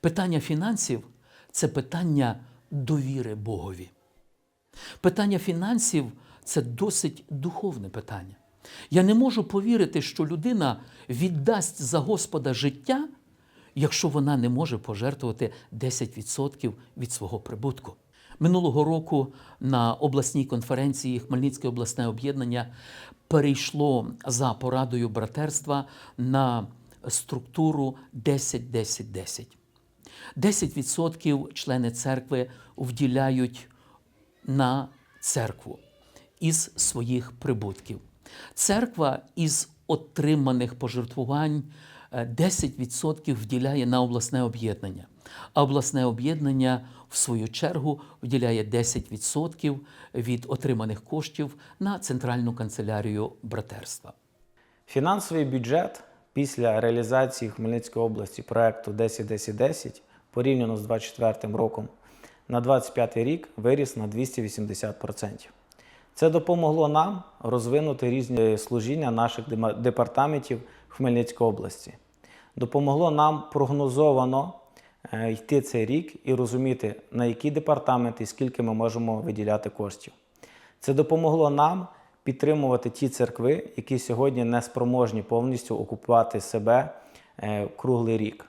Питання фінансів це питання довіри Богові. Питання фінансів це досить духовне питання. Я не можу повірити, що людина віддасть за Господа життя, якщо вона не може пожертвувати 10% від свого прибутку. Минулого року на обласній конференції Хмельницьке обласне об'єднання перейшло за порадою братерства на структуру 10-10-10. 10% члени церкви вділяють на церкву із своїх прибутків. Церква із отриманих пожертвувань е, 10% вділяє на обласне об'єднання, а обласне об'єднання, в свою чергу, вділяє 10% від отриманих коштів на центральну канцелярію братерства. Фінансовий бюджет після реалізації в Хмельницькій області проекту 10-10-10 порівняно з 2024 роком на 2025 рік виріс на 280%. Це допомогло нам розвинути різні служіння наших департаментів в Хмельницькій області. Допомогло нам прогнозовано е, йти цей рік і розуміти, на які департаменти і скільки ми можемо виділяти коштів. Це допомогло нам підтримувати ті церкви, які сьогодні не спроможні повністю окупувати себе е, круглий рік.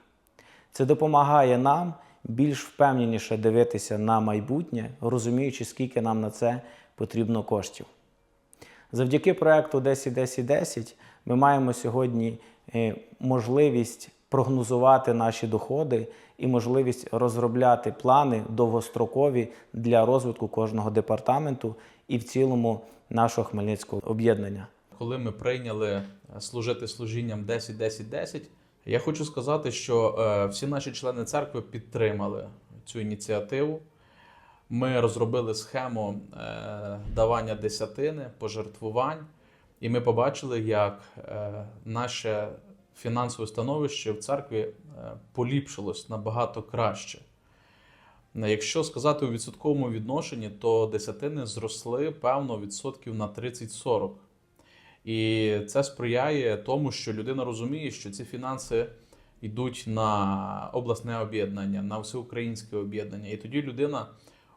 Це допомагає нам більш впевненіше дивитися на майбутнє, розуміючи, скільки нам на це потрібно коштів. Завдяки проекту 10-10-10 ми маємо сьогодні е, можливість прогнозувати наші доходи і можливість розробляти плани довгострокові для розвитку кожного департаменту і в цілому нашого Хмельницького об'єднання. коли ми прийняли е, служити служінням 10-10-10, я хочу сказати, що е, всі наші члени церкви підтримали цю ініціативу. Ми розробили схему е, давання десятини, пожертвувань, і ми побачили, як наше фінансове становище в церкві е, поліпшилось набагато краще. Е, Якщо сказати у відсотковому відношенні, то десятини зросли певно відсотків на 30-40. І це сприяє тому, що людина розуміє, що ці фінанси йдуть на обласне об'єднання, на всеукраїнське об'єднання. І тоді людина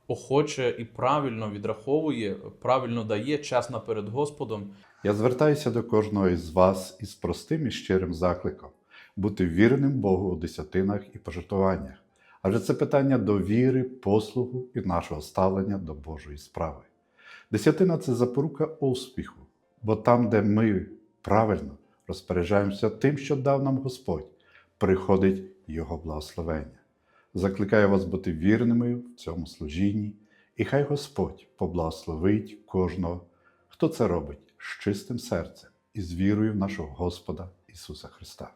охоче і правильно відраховує, правильно дає чесно перед Господом. Я звертаюся до кожного із вас із простим і щирим закликом бути вірним Богу у десятинах і пожертвуваннях. Адже це питання довіри, послугу і нашого ставлення до Божої справи. Десятина це запорука успіху, бо там, де ми правильно розпоряджаємося тим, що дав нам Господь, приходить Його благословення. Закликаю вас бути вірними в цьому служінні, і хай Господь поблагословить кожного, хто це робить з чистим серцем і з вірою в нашого Господа Ісуса Христа.